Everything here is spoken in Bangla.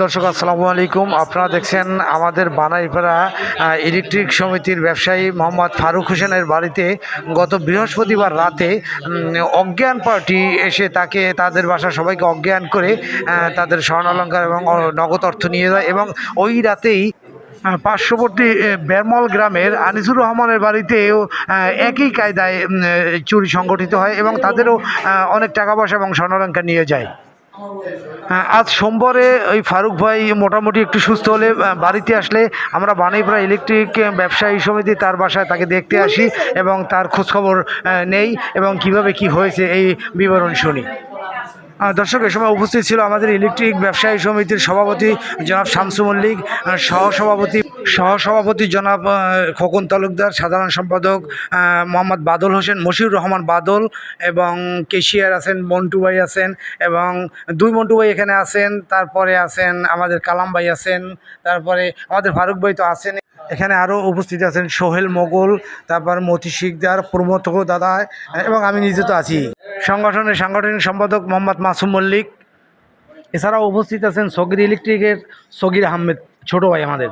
দর্শক, আসসালামু আলাইকুম। আপনারা দেখছেন আমাদের বানাইপাড়া ইলেকট্রিক সমিতির ব্যবসায়ী মোহাম্মদ ফারুক হোসেনের বাড়িতে গত বৃহস্পতিবার রাতে অজ্ঞান পার্টি এসে তাকে, তাদের বাসা সবাইকে অজ্ঞান করে তাদের স্বর্ণালঙ্কার এবং নগদ অর্থ নিয়ে যায় এবং ওই রাতেই পার্শ্ববর্তী বেরমল গ্রামের আনিসুর রহমানের বাড়িতেও একই কায়দায় চুরি সংগঠিত হয় এবং তাদেরও অনেক টাকা পয়সা এবং স্বর্ণালঙ্কার নিয়ে যায়। আজ সোমবারে ওই ফারুক ভাই মোটামুটি একটু সুস্থ হলে বাড়িতে আসলে আমরা বানাইপুরা ইলেকট্রিক ব্যবসায়ী সমিতি তার বাসায় তাকে দেখতে আসি এবং তার খোঁজখবর নেই এবং কীভাবে কি হয়েছে এই বিবরণ শুনি। দর্শক, এ সময় উপস্থিত ছিল আমাদের ইলেকট্রিক ব্যবসায়ী সমিতির সভাপতি জনাব শামসু মল্লিক সহসভাপতি সহসভাপতি জনাব খোকন তালুকদার, সাধারণ সম্পাদক মোহাম্মদ বাদল হোসেন, মশিউর রহমান বাদল এবং কেশিয়ার আছেন, মন্টু ভাই আছেন এবং দুই মন্টু ভাই এখানে আছেন, তারপরে আছেন আমাদের কালাম ভাই আছেন, তারপরে আমাদের ফারুক ভাই তো আছেন। এখানে আরও উপস্থিত আছেন সোহেল মোগল, তারপর মতি শিকদার প্রমোদ দাদা, এবং আমি নিজে তো আছি। সংগঠনের সাংগঠনিক সম্পাদক মোহাম্মদ মাসুম মল্লিক। এছাড়াও উপস্থিত আছেন সগির ইলেকট্রিকের সগির আহমেদ, ছোট ভাই আমাদের।